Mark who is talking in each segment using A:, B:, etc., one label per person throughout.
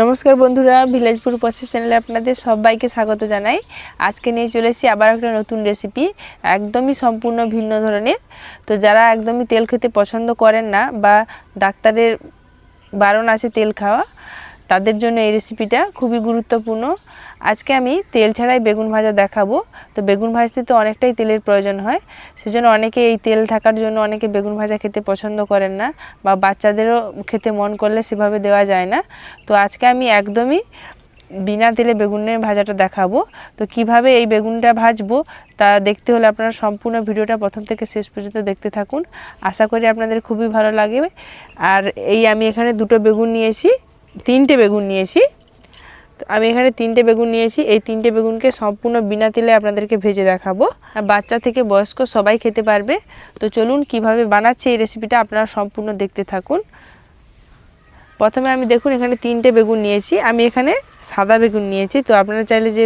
A: নমস্কার বন্ধুরা ভিলেজপুর পশ্চিম চ্যানেলে আপনাদের সবাইকে স্বাগত জানাই। আজকে নিয়ে চলে আবার একটা নতুন রেসিপি একদমই সম্পূর্ণ ভিন্ন ধরনের। তো যারা একদমই তেল খেতে পছন্দ করেন না বা ডাক্তারের বারণ আছে তেল খাওয়া, তাদের জন্য এই রেসিপিটা খুবই গুরুত্বপূর্ণ। আজকে আমি তেল ছাড়াই বেগুন ভাজা দেখাবো। তো বেগুন ভাজতে তো অনেকটাই তেলের প্রয়োজন হয়। সেজন্য অনেকে এই তেল থাকার জন্য অনেকে বেগুন ভাজা খেতে পছন্দ করেন না বা বাচ্চাদেরও খেতে মন করলে সেভাবে দেওয়া যায় না। তো আজকে আমি একদমই বিনা তেলে বেগুনের ভাজাটা দেখাবো। তো কীভাবে এই বেগুনটা ভাজবো তা দেখতে হলে আপনারা সম্পূর্ণ ভিডিওটা প্রথম থেকে শেষ পর্যন্ত দেখতে থাকুন। আশা করি আপনাদের খুবই ভালো লাগবে। আর এই আমি এখানে দুটো বেগুন নিয়েছি, তিনটে বেগুন নিয়েছি। আমি এখানে তিনটে বেগুন নিয়েছি। এই তিনটে বেগুনকে সম্পূর্ণ বিনা তেলে আপনাদেরকে ভেজে দেখাবো। আর বাচ্চা থেকে বয়স্ক সবাই খেতে পারবে। তো চলুন কীভাবে বানাচ্ছি এই রেসিপিটা আপনারা সম্পূর্ণ দেখতে থাকুন। প্রথমে আমি দেখুন এখানে তিনটে বেগুন নিয়েছি। আমি এখানে সাদা বেগুন নিয়েছি। তো আপনারা চাইলে যে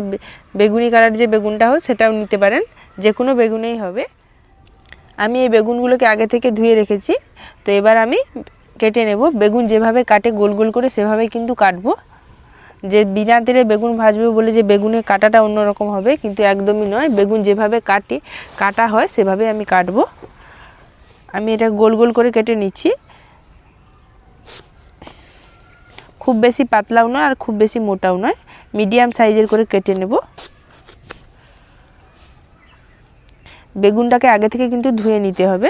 A: বেগুনি কালার যে বেগুনটা হয় সেটাও নিতে পারেন। যে কোনো বেগুনেই হবে। আমি এই বেগুনগুলোকে আগে থেকে ধুয়ে রেখেছি। তো এবার আমি কেটে নেব। বেগুন যেভাবে কাটে গোল গোল করে সেভাবে কিন্তু কাটবো। যে বিনা তেলে বেগুন ভাজবে বলে যে বেগুনের কাটাটা অন্যরকম হবে, কিন্তু একদমই নয়। বেগুন যেভাবে কাটি, কাটা হয়, সেভাবে আমি কাটবো। আমি এটা গোল গোল করে কেটে নিচ্ছি। খুব বেশি পাতলাও নয় আর খুব বেশি মোটাও নয়। মিডিয়াম সাইজের করে কেটে নেব। বেগুনটাকে আগে থেকে কিন্তু ধুয়ে নিতে হবে।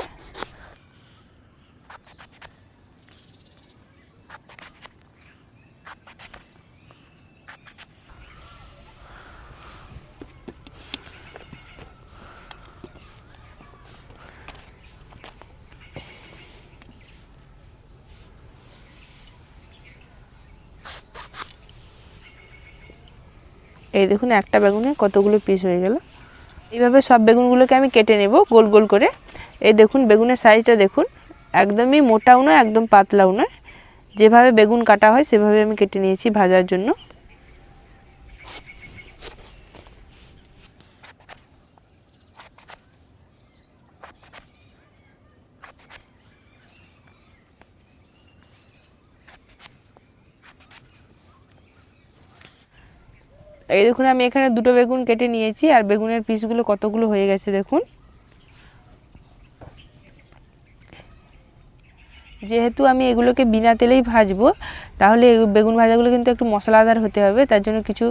A: এই দেখুন, একটা বেগুনে কতগুলো পিস হয়ে গেল। এইভাবে সব বেগুনগুলোকে আমি কেটে নেব গোল গোল করে। এই দেখুন, বেগুনের সাইজটা দেখুন, একদমই মোটাও নয়, একদম পাতলাও নয়। যেভাবে বেগুন কাটা হয়, সেভাবে আমি কেটে নিয়েছি ভাজার জন্য। এই দেখুন, আমি এখানে দুটো বেগুন কেটে নিয়েছি, আর বেগুনের পিসগুলো কতগুলো হয়ে গেছে দেখুন। যেহেতু আমি এগুলোকে বিনা তেলেই ভাজবো, তাহলে বেগুন ভাজাগুলো কিন্তু একটু মশলাদার হতে হবে, তার জন্য কিছু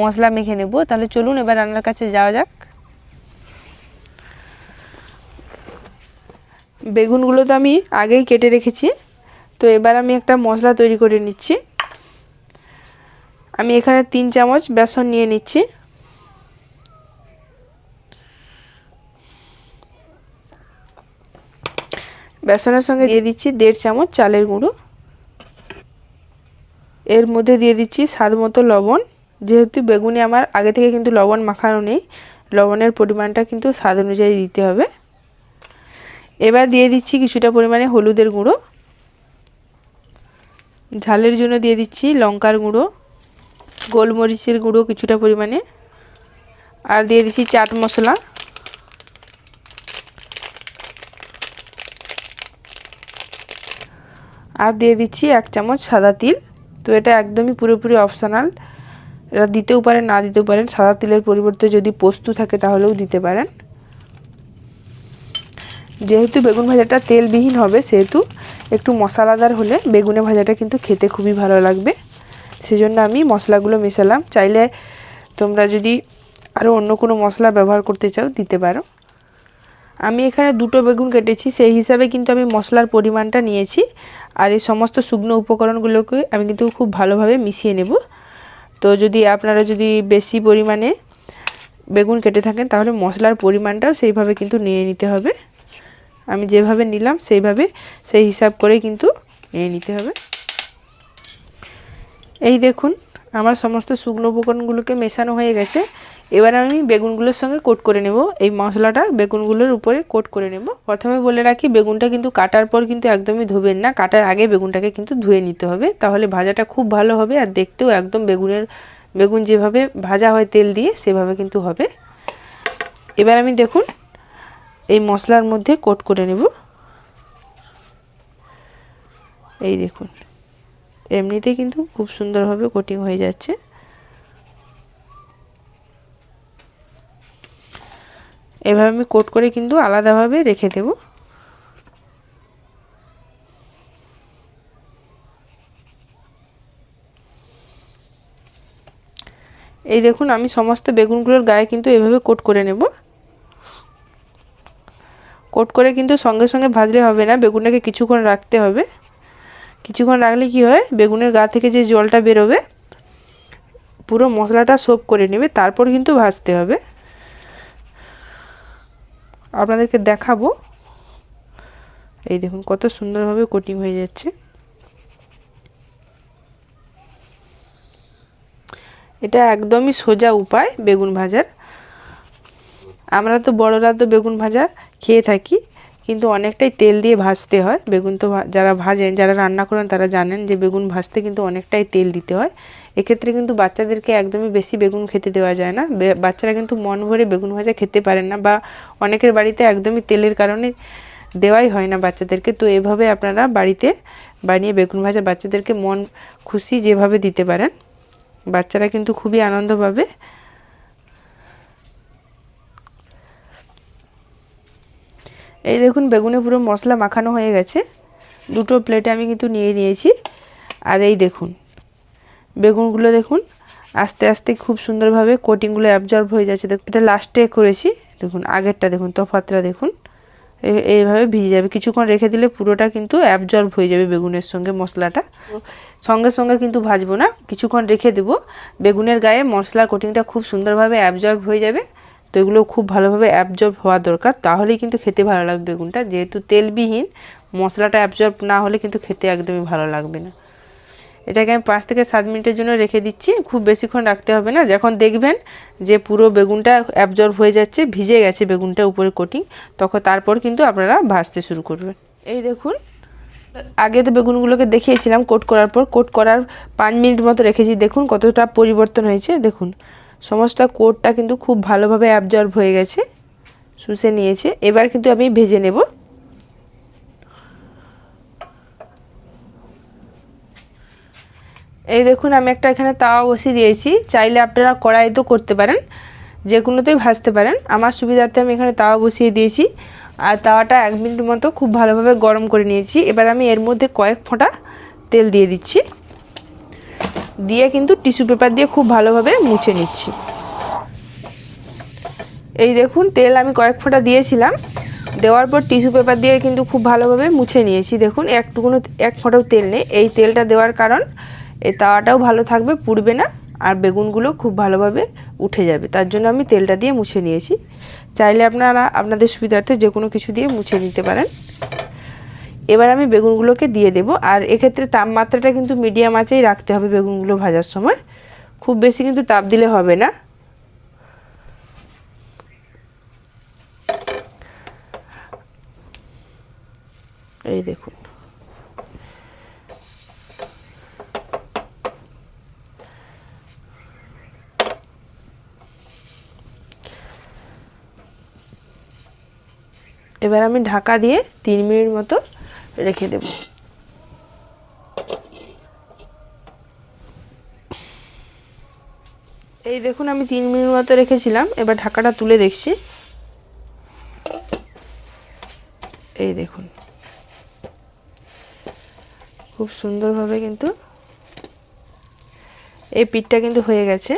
A: মশলা মেখে নেব। তাহলে চলুন, এবার রান্নার কাছে যাওয়া যাক। বেগুনগুলো তো আমি আগেই কেটে রেখেছি, তো এবার আমি একটা মশলা তৈরি করে নিচ্ছি। আমি এখানে তিন চামচ বেসন নিয়ে নিচ্ছি। বেসনের সঙ্গে দিয়ে দিচ্ছি দেড় চামচ চালের গুঁড়ো। এর মধ্যে দিয়ে দিচ্ছি স্বাদ মতো লবণ। যেহেতু বেগুনে আমার আগে থেকে কিন্তু লবণ মাখানো নেই, লবণের পরিমাণটা কিন্তু স্বাদ অনুযায়ী দিতে হবে। এবার দিয়ে দিচ্ছি কিছুটা পরিমাণে হলুদের গুঁড়ো। ঝালের জন্য দিয়ে দিচ্ছি লঙ্কার গুঁড়ো। গোলমরিচের গুঁড়ো কিছুটা পরিমাণে। আর দিয়ে দিচ্ছি চাট মশলা। আর দিয়ে দিচ্ছি এক চামচ সাদা তিল। তো এটা একদমই পুরোপুরি অপশনাল এটা দিতেও পারেন, না দিতেও পারেন। সাদা তিলের পরিবর্তে যদি পোস্ত থাকে তাহলেও দিতে পারেন। যেহেতু বেগুন ভাজাটা তেলবিহীন হবে, সেহেতু একটু মশলাদার হলে বেগুনে ভাজাটা কিন্তু খেতে খুবই ভালো লাগবে। সেজন্য আমি মশলাগুলো মেশালাম। চাইলে তোমরা যদি আরও অন্য কোনো মশলা ব্যবহার করতে চাও, দিতে পারো। আমি এখানে দুটো বেগুন কেটেছি, সেই হিসাবে কিন্তু আমি মশলার পরিমাণটা নিয়েছি। আর এই সমস্ত শুকনো উপকরণগুলোকে আমি কিন্তু খুব ভালোভাবে মিশিয়ে নেব। তো যদি আপনারা যদি বেশি পরিমাণে বেগুন কেটে থাকেন, তাহলে মশলার পরিমাণটাও সেইভাবে কিন্তু নিয়ে নিতে হবে। আমি যেভাবে নিলাম, সেইভাবে সেই হিসাব করে কিন্তু নিয়ে নিতে হবে। এই দেখুন, আমার সমস্ত শুকনো উপকরণগুলোকে মেশানো হয়ে গেছে। এবার আমি বেগুনগুলোর সঙ্গে কোট করে নেব। এই মশলাটা বেগুনগুলোর উপরে কোট করে নেব। প্রথমে বলে রাখি, বেগুনটা কিন্তু কাটার পর কিন্তু একদমই ধোবেন না। কাটার আগে বেগুনটাকে কিন্তু ধুয়ে নিতে হবে। তাহলে ভাজাটা খুব ভালো হবে আর দেখতেও একদম বেগুনের, বেগুন যেভাবে ভাজা হয় তেল দিয়ে, সেভাবে কিন্তু হবে। এবার আমি দেখুন, এই মশলার মধ্যে কোট করে নেব। এই দেখুন। এমনিতেই কিন্তু খুব সুন্দরভাবে কোটিং হয়ে যাচ্ছে। এভাবে আমি কোট করে কিন্তু আলাদাভাবে রেখে দেব। এই দেখুন, আমি সমস্ত বেগুনগুলোর গায়ে কিন্তু এভাবে কোট করে নেব। কোট করে কিন্তু সঙ্গে সঙ্গে ভাজলে হবে না, বেগুনটাকে কিছুক্ষণ রাখতে হবে। কিছুক্ষণ রাখলে কি হয়? বেগুনের গা থেকে যে জলটা বেরোবে, পুরো মশলাটা সোপ করে নেবে, তারপর কিন্তু ভাজতে হবে। আপনাদেরকে দেখাবো। এই দেখুন, কত সুন্দরভাবে কোটিং হয়ে যাচ্ছে। এটা একদমই সোজা উপায় বেগুন ভাজার। আমরা তো বড়রা তো বেগুন ভাজা খেয়ে থাকি। কিন্তু অনেকটাই তেল দিয়ে ভাজতে হয়। বেগুন তো যারা ভাজেন, যারা রান্না করেন তারা জানেন যে বেগুন ভাজতে কিন্তু অনেকটাই তেল দিতে হয়। এক্ষেত্রে কিন্তু বাচ্চাদেরকে একদমই বেশি বেগুন খেতে দেওয়া যায় না। বাচ্চারা কিন্তু মন ভরে বেগুন ভাজা খেতে পারেন না বা অনেকের বাড়িতে একদমই তেলের কারণে দেওয়াই হয় না বাচ্চাদেরকে। তো এভাবে আপনারা বাড়িতে বানিয়ে বেগুন ভাজা বাচ্চাদেরকে মন খুশি যেভাবে দিতে পারেন, বাচ্চারা কিন্তু খুবই আনন্দ পাবে। এই দেখুন, বেগুনে পুরো মশলা মাখানো হয়ে গেছে। দুটো প্লেটে আমি কিন্তু নিয়ে নিয়েছি। আর এই দেখুন, বেগুনগুলো দেখুন, আস্তে আস্তে খুব সুন্দরভাবে কোটিংগুলো অ্যাবজর্ব হয়ে যাচ্ছে। দেখুন, এটা লাস্টে করেছি। দেখুন, আগেরটা দেখুন, তফাতটা দেখুন। এইভাবে ভিজে যাবে। কিছুক্ষণ রেখে দিলে পুরোটা কিন্তু অ্যাবজর্ব হয়ে যাবে বেগুনের সঙ্গে মশলাটা। সঙ্গে সঙ্গে কিন্তু ভাজবো না। কিছুক্ষণ রেখে দেবো। বেগুনের গায়ে মশলার কোটিংটা খুব সুন্দরভাবে অ্যাবজর্ব হয়ে যাবে। তো এগুলো খুব ভালোভাবে অ্যাবজর্ব হওয়া দরকার। তাহলেই কিন্তু খেতে ভালো লাগবে বেগুনটা। যেহেতু তেলবিহীন, মশলাটা অ্যাবজর্ব না হলে কিন্তু খেতে একদমই ভালো লাগবে না। এটাকে আমি পাঁচ থেকে সাত মিনিটের জন্য রেখে দিচ্ছি। খুব বেশিক্ষণ রাখতে হবে না। যখন দেখবেন যে পুরো বেগুনটা অ্যাবজর্ব হয়ে যাচ্ছে, ভিজে গেছে বেগুনটা উপরে কোটিং তখন তারপর কিন্তু আপনারা ভাজতে শুরু করবেন। এই দেখুন, আগে তো বেগুনগুলোকে দেখিয়েছিলাম কোট করার পর। কোট করার পাঁচ মিনিট মতো রেখেছি। দেখুন কতটা পরিবর্তন হয়েছে। দেখুন সমস্ত কোটটা কিন্তু খুব ভালোভাবে অ্যাবজর্ব হয়ে গেছে। শুষে নিয়েছে। এবার কিন্তু আমি ভেজে নেব। এই দেখুন, আমি একটা এখানে তাওয়া বসিয়ে দিয়েছি। চাইলে আপনারা কড়াইতেও করতে পারেন, যে কোনোতেই ভাজতে পারেন। আমার সুবিধার্থে আমি এখানে তাওয়া বসিয়ে দিয়েছি। আর তাওয়াটা এক মিনিট মতো খুব ভালোভাবে গরম করে নিয়েছি। এবার আমি এর মধ্যে কয়েক ফোঁটা তেল দিয়ে দিচ্ছি। দিয়ে কিন্তু টিস্যু পেপার দিয়ে খুব ভালোভাবে মুছে নিচ্ছি। এই দেখুন, তেল আমি কয়েক ফোঁটা দিয়েছিলাম। দেওয়ার পর টিস্যু পেপার দিয়ে কিন্তু খুব ভালোভাবে মুছে নিয়েছি। দেখুন একটুকুনো এক ফোঁটাও তেল নেই। এই তেলটা দেওয়ার কারণ এই তাওয়াটাও ভালো থাকবে, পুড়বে না, আর বেগুনগুলো খুব ভালোভাবে উঠে যাবে। তার জন্য আমি তেলটা দিয়ে মুছে নিয়েছি। চাইলে আপনারা, আপনাদের সুবিধার্থে যে কোনো কিছু দিয়ে মুছে নিতে পারেন। এবার আমি বেগুনগুলোকে দিয়ে দেব। আর এক্ষেত্রে তাপমাত্রাটা কিন্তু মিডিয়াম আঁচেই রাখতে হবে বেগুনগুলো ভাজার সময়। খুব বেশি কিন্তু তাপ দিলে হবে না। এই দেখুন। এবার আমি ঢাকা দিয়ে তিন মিনিট মতো রেখে দেব। এই দেখুন, আমি তিন মিনিট মতো রেখেছিলাম। এবার ঢাকাটা তুলে দেখছি। এই দেখুন। খুব সুন্দরভাবে কিন্তু এই পিঠটা কিন্তু হয়ে গেছে।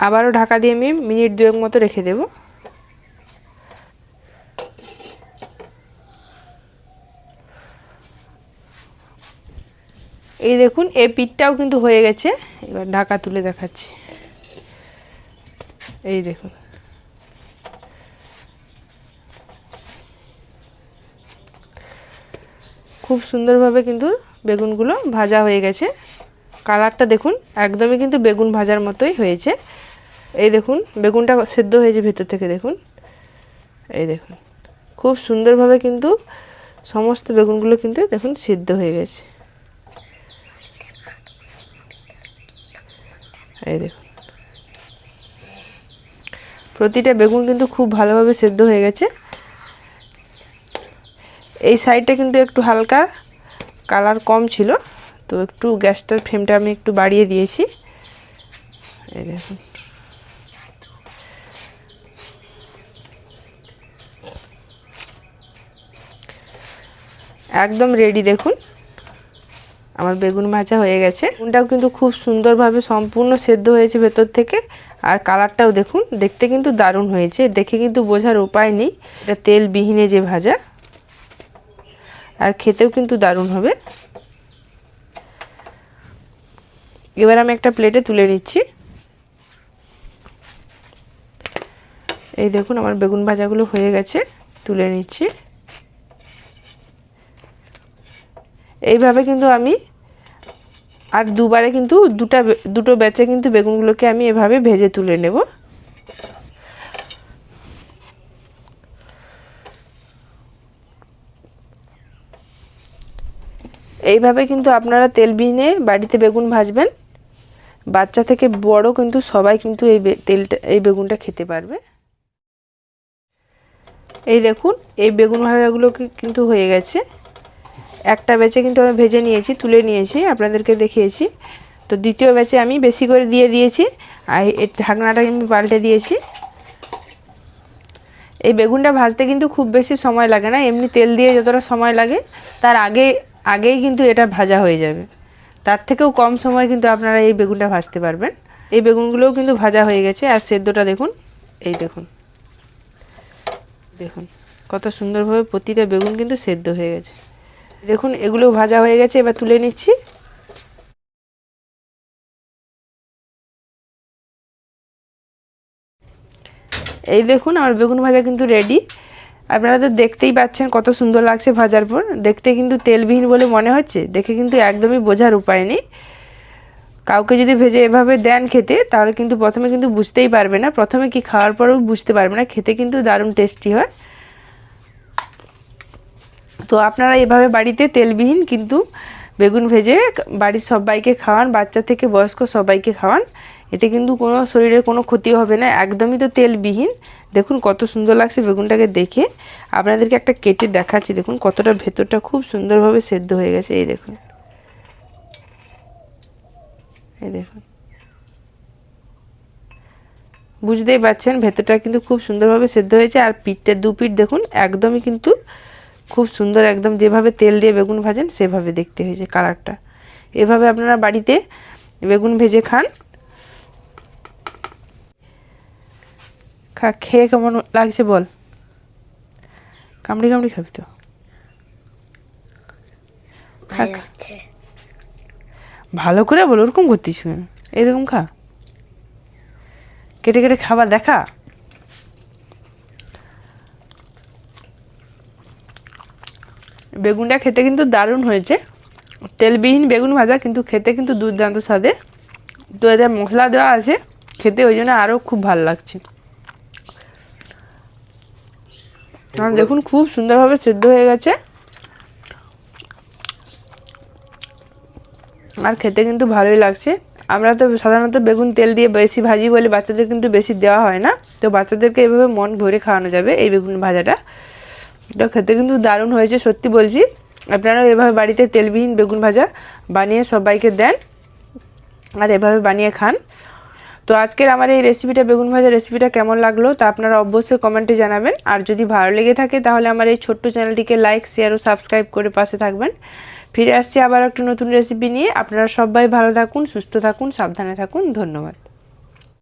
A: আবারও ঢাকা দিয়ে আমি মিনিট দুয়েক মতো রেখে দেব। এই দেখুন, এই পিঠটাও কিন্তু হয়ে গেছে। এবার ঢাকা তুলে দেখাচ্ছি। এই দেখুন। খুব সুন্দরভাবে কিন্তু বেগুনগুলো ভাজা হয়ে গেছে। কালারটা দেখুন, একদমই কিন্তু বেগুন ভাজার মতোই হয়েছে। এই দেখুন, বেগুনটা সেদ্ধ হয়েছে ভেতর থেকে, দেখুন। এই দেখুন, খুব সুন্দরভাবে কিন্তু সমস্ত বেগুনগুলো কিন্তু দেখুন সিদ্ধ হয়ে গেছে। এই দেখুন। প্রতিটা বেগুন কিন্তু খুব ভালোভাবে সেদ্ধ হয়ে গেছে। এই সাইডটা কিন্তু একটু হালকা কালার কম ছিল, তো একটু গ্যাসটার ফ্লেমটা আমি একটু বাড়িয়ে দিয়েছি। এই দেখুন। একদম রেডি দেখুন। আমার বেগুন ভাজা হয়ে গেছে। বেগুনটাও কিন্তু খুব সুন্দরভাবে সম্পূর্ণ সেদ্ধ হয়েছে ভেতর থেকে। আর কালারটাও দেখুন, দেখতে কিন্তু দারুণ হয়েছে। দেখে কিন্তু বোঝার উপায় নেই। এটা তেল বিহীনে যে ভাজা। আর খেতেও কিন্তু দারুণ হবে। এবার আমি একটা প্লেটে তুলে নিচ্ছি। এই দেখুন, আমার বেগুন ভাজাগুলো হয়ে গেছে। তুলে নিচ্ছি। এইভাবে কিন্তু আমি আর দুবারে কিন্তু দুটা দুটো ব্যাচে কিন্তু বেগুনগুলোকে আমি এভাবে ভেজে তুলে নেব। এইভাবে কিন্তু আপনারা তেল বিনে বাড়িতে বেগুন ভাজবেন। বাচ্চা থেকে বড় কিন্তু সবাই কিন্তু এই তেলটা এই বেগুনটা খেতে পারবে। এই দেখুন, এই বেগুন ভাজাগুলো কিন্তু হয়ে গেছে। একটা ব্যাচে কিন্তু আমি ভেজে নিয়েছি, তুলে নিয়েছি, আপনাদেরকে দেখিয়েছি। তো দ্বিতীয় ব্যাচে আমি বেশি করে দিয়ে দিয়েছি, আর এর ঢাকনাটা আমি পাল্টে দিয়েছি। এই বেগুনটা ভাজতে কিন্তু খুব বেশি সময় লাগে না, এমনি তেল দিয়ে যতটা সময় লাগে, তার আগে, আগেই কিন্তু এটা ভাজা হয়ে যাবে। তার থেকেও কম সময় কিন্তু আপনারা এই বেগুনটা ভাজতে পারবেন। এই বেগুনগুলোও কিন্তু ভাজা হয়ে গেছে, আর সেদ্ধটা দেখুন, এই দেখুন। দেখুন, কত সুন্দরভাবে প্রতিটা বেগুন কিন্তু সেদ্ধ হয়ে গেছে। দেখুন, এগুলো ভাজা হয়ে গেছে, এবার তুলে নিচ্ছি। এই দেখুন, আমার বেগুন ভাজা কিন্তু রেডি আপনারা তো দেখতেই পাচ্ছেন কত সুন্দর লাগছে ভাজার পর। দেখতে কিন্তু তেলবিহীন বলে মনে হচ্ছে, দেখে কিন্তু একদমই বোঝার উপায় নেই। কাউকে যদি ভেজে এভাবে দেন খেতে, তাহলে কিন্তু প্রথমে কিন্তু বুঝতেই পারবে না। প্রথমে কি খাওয়ার পরেও বুঝতে পারবে না, খেতে কিন্তু দারুণ টেস্টি হয়। তো আপনারা এভাবে বাড়িতে তেলবিহীন কিন্তু বেগুন ভেজে বাড়ির সবাইকে খাওয়ান, বাচ্চা থেকে বয়স্ক সবাইকে খাওয়ান। এতে কিন্তু কোনো শরীরের কোনো ক্ষতি হবে না, একদমই তো তেলবিহীন। দেখুন কত সুন্দর লাগছে বেগুনটাকে দেখে। আপনাদেরকে একটা কেটে দেখাচ্ছি, দেখুন কতটা ভেতরটা খুব সুন্দরভাবে সেদ্ধ হয়ে গেছে, এই দেখুন। এই দেখুন। বুঝতেই পারছেন, ভেতরটা কিন্তু খুব সুন্দরভাবে সেদ্ধ হয়েছে, আর পিঠটা, দু পিঠ দেখুন, একদমই কিন্তু খুব সুন্দর একদম যেভাবে তেল দিয়ে বেগুন ভাজেন সেভাবে দেখতে হয়েছে কালারটা। এভাবে আপনারা বাড়িতে বেগুন ভেজে খান। খা খেয়ে কেমন লাগছে বল। কামড়ি কামড়ি খাবি তো। খা
B: ভালো
A: খা। ভালো করে বল ওরকম করতিস কেন? এরকম খা। কেটে কেটে খাবার দেখা। বেগুনটা খেতে কিন্তু দারুণ হয়েছে। তেলবিহীন বেগুন ভাজা কিন্তু খেতে কিন্তু দুর্দান্ত স্বাদে। তো এতে মশলা দেওয়া আছে, খেতে ওই জন্য আরও খুব ভালো লাগছে। আর দেখুন খুব সুন্দরভাবে সেদ্ধ হয়ে গেছে। আর খেতে কিন্তু ভালোই লাগছে। আমরা তো সাধারণত বেগুন তেল দিয়ে বেশি ভাজি বলে বাচ্চাদের কিন্তু বেশি দেওয়া হয় না। তো বাচ্চাদেরকে এভাবে মন ভরে খাওয়ানো যাবে এই বেগুন ভাজাটা। তো খেতে কিন্তু দারুণ হয়েছে, সত্যি বলছি। আপনারাও এভাবে বাড়িতে তেলবিহীন বেগুন ভাজা বানিয়ে সবাইকে দেন আর এভাবে বানিয়ে খান। তো আজকের আমার এই রেসিপিটা বেগুন ভাজা রেসিপিটা কেমন লাগল তা আপনারা অবশ্যই কমেন্টে জানাবেন। আর যদি ভালো লেগে থাকে তাহলে আমার এই ছোট্ট চ্যানেলটিকে লাইক শেয়ার ও সাবস্ক্রাইব করে পাশে থাকবেন। ফিরে আসছি আবার একটা নতুন রেসিপি নিয়ে। আপনারা সবাই ভালো থাকুন, সুস্থ থাকুন, সাবধানে থাকুন। ধন্যবাদ।